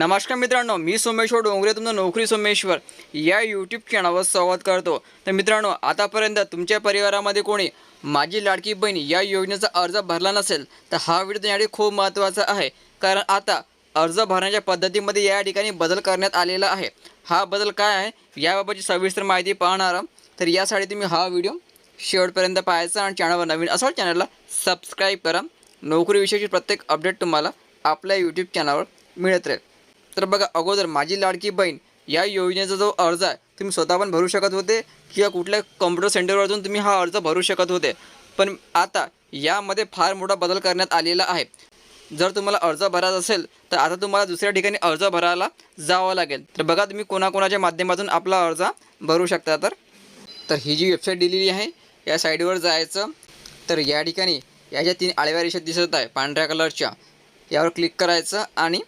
नमस्कार मित्रांनो मी सोमेश्वर डोंगरे तुमचं नोकरी सोमेश्वर या यूट्यूब चॅनलवर संवाद करतो. तर मित्रांनो आतापर्यंत तुमच्या परिवारामध्ये कोणी माझी लाडकी बहीण या योजनेचा अर्ज भरला नसेल तर हा व्हिडिओ तुमच्यासाठी खूप महत्त्वाचा आहे. कारण आता अर्ज भरण्याच्या पद्धतीमध्ये या ठिकाणी बदल करण्यात आलेला आहे. हा बदल काय आहे याबाबतची सविस्तर माहिती पाहणार तर यासाठी तुम्ही हा व्हिडिओ शेवटपर्यंत पाहायचा आणि चॅनलवर नवीन असाल चॅनलला सबस्क्राईब करा. नोकरीविषयीची प्रत्येक अपडेट तुम्हाला आपल्या यूट्यूब चॅनलवर मिळत राहील. तर बघा अगोदर माझी लाडकी बहीण या योजनेचा जो अर्ज आहे तुम्ही स्वतः पण भरू शकत होते किंवा कुठल्या कॉम्प्युटर सेंटरवरून तुम्ही हा अर्ज भरू शकत होते. पण आता यामध्ये फार मोठा बदल करण्यात आलेला आहे. जर तुम्हाला अर्ज भरायचा असेल तर आता तुम्हाला दुसऱ्या ठिकाणी अर्ज भरायला जावं लागेल. तर बघा तुम्ही कोणाकोणाच्या माध्यमातून आपला अर्ज भरू शकता तर. तर ही जी वेबसाईट दिलेली आहे या साईडवर जायचं. तर या ठिकाणी या ज्या तीन आळव्या रेषा दिसत आहे पांढऱ्या कलरच्या यावर क्लिक करायचं आणि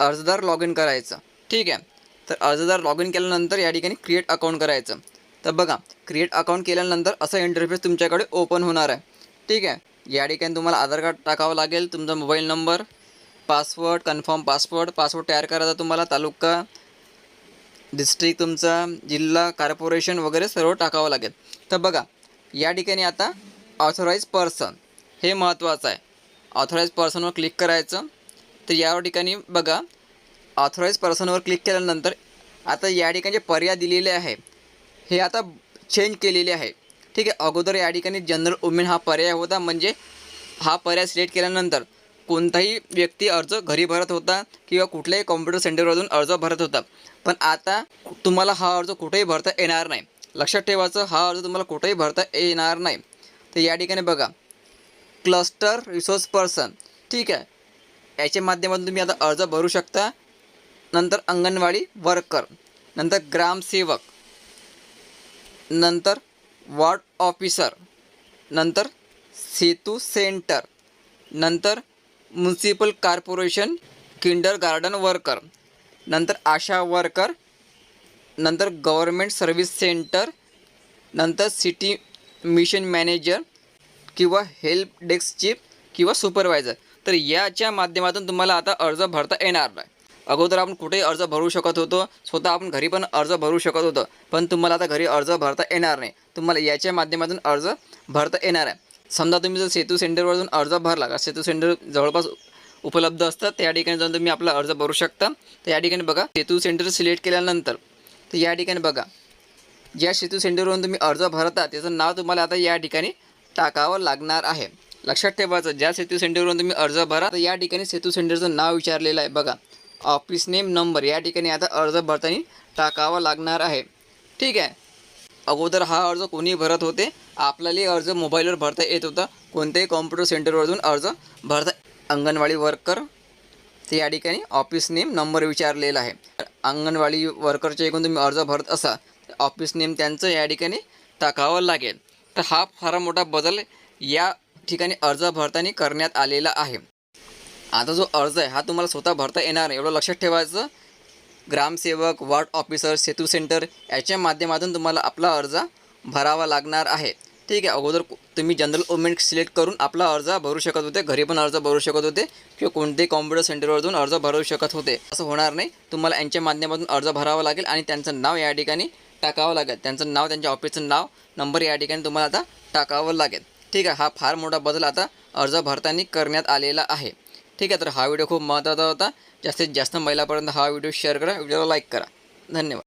अर्जदार लॉग इन करायचं. ठीक आहे? तर अर्जदार लॉग इन केल्यानंतर या ठिकाणी क्रिएट अकाउंट करायचं. तर बघा क्रिएट अकाउंट केल्यानंतर असं इंटरफेस तुमच्याकडे ओपन होणार आहे. ठीक आहे? या ठिकाणी तुम्हाला आधार कार्ड टाकावं लागेल तुमचा mobile number password confirm password password तयार करायचा तुम्हाला तालुका डिस्ट्रिक्ट तुमचा जिल्हा कॉर्पोरेशन वगैरे सर्व टाकावं लागेल. तर बघा या ठिकाणी आता ऑथोराईज पर्सन हे महत्त्वाचं आहे. ऑथोराईज पर्सनवर क्लिक करायचं. तर या ठिकाणी बघा ऑथोराईज पर्सनवर क्लिक केल्यानंतर आता या ठिकाणी जे पर्याय दिलेले आहे हे आता चेंज केलेले आहे. ठीक आहे अगोदर या ठिकाणी जनरल वुमेन हा पर्याय होता म्हणजे हा पर्याय सिलेक्ट केल्यानंतर कोणताही व्यक्ती अर्ज घरी भरत होता किंवा कुठल्याही कॉम्प्युटर सेंटरमधून अर्ज भरत होता. पण आता तुम्हाला हा अर्ज कुठेही भरता येणार नाही. लक्षात ठेवायचं हा अर्ज तुम्हाला कुठेही भरता येणार नाही. तर या ठिकाणी बघा क्लस्टर रिसोर्स पर्सन ठीक आहे याच्या माध्यमातून तुम्ही आता अर्ज भरू शकता. नंतर अंगणवाडी वर्कर नंतर ग्रामसेवक नंतर वॉर्ड ऑफिसर नंतर सेतू सेंटर नंतर municipal corporation kindergarten worker नंतर आशा वर्कर नंतर गव्हर्मेंट सर्व्हिस सेंटर नंतर सिटी मिशन मॅनेजर किंवा हेल्प डेस्क चीफ किंवा सुपरवायझर तर याच्या माध्यमातून तुम्हाला आता अर्ज भरता येणार नाही. अगोदर आपण कुठेही अर्ज भरू शकत होतो स्वतः आपण घरी पण अर्ज भरू शकत होतो पण तुम्हाला आता घरी अर्ज भरता येणार नाही. तुम्हाला याच्या माध्यमातून अर्ज भरता येणार आहे. समजा तुम्ही जर सेतू सेंटरवरून अर्ज भरला का सेतू सेंटर जवळपास उपलब्ध असतात त्या ठिकाणी जाऊन तुम्ही आपला अर्ज भरू शकता. तर या ठिकाणी बघा सेतू सेंटर सिलेक्ट केल्यानंतर तर या ठिकाणी बघा ज्या सेतू सेंटरवरून तुम्ही अर्ज भरता त्याचं नाव तुम्हाला आता या ठिकाणी टाकावं लागणार आहे. लक्षात ठेवायचं ज्या सेतू सेंटरवरून तुम्ही अर्ज भरा तर या ठिकाणी सेतू सेंटरचं नाव विचारलेलं आहे. बघा ऑफिस नेम नंबर या ठिकाणी आता अर्ज भरताना टाकावा लागणार आहे. ठीक आहे? अगोदर हा अर्ज कोणी भरत होते. आपल्यालाही अर्ज मोबाईलवर भरता येत होता. कोणत्याही कॉम्प्युटर सेंटरवरून अर्ज भरता अंगणवाडी वर्कर ते या ठिकाणी ऑफिस नेम नंबर विचारलेला आहे. अंगणवाडी वर्करच्या एकूण तुम्ही अर्ज भरत असा ऑफिस नेम त्यांचं या ठिकाणी टाकावं लागेल. तर हा फार मोठा बदल या ठिकाणी अर्ज भरताना करण्यात आलेला आहे. आता जो अर्ज आहे हा तुम्हाला स्वतः भरता येणार नाही. एवढं लक्षात ठेवायचं. ग्रामसेवक वार्ड ऑफिसर सेतू सेंटर याच्या माध्यमातून तुम्हाला आपला अर्ज भरावा लागणार आहे. ठीक आहे अगोदर तुम्ही जनरल ओमेंट सिलेक्ट करून आपला अर्ज भरू शकत होते. घरी पण अर्ज भरू शकत होते. किंवा कोणत्याही कॉम्प्युटर सेंटरवरून अर्ज भरू शकत होते. असं होणार नाही. तुम्हाला यांच्या माध्यमातून अर्ज भरावा लागेल आणि त्यांचं नाव या ठिकाणी टाकावं लागेल. त्यांचं नाव त्यांच्या ऑफिसचं नाव नंबर या ठिकाणी तुम्हाला आता टाकावं लागेल. ठीक आहे हा फार मोठा बदल आता अर्ज भरताना करण्यात आलेला आहे. ठीक आहे तर हा व्हिडिओ खूप महत्त्वाचा होता. जास्तीत जास्त महिलापर्यंत हा व्हिडिओ शेअर करा व्हिडिओला लाईक करा. धन्यवाद.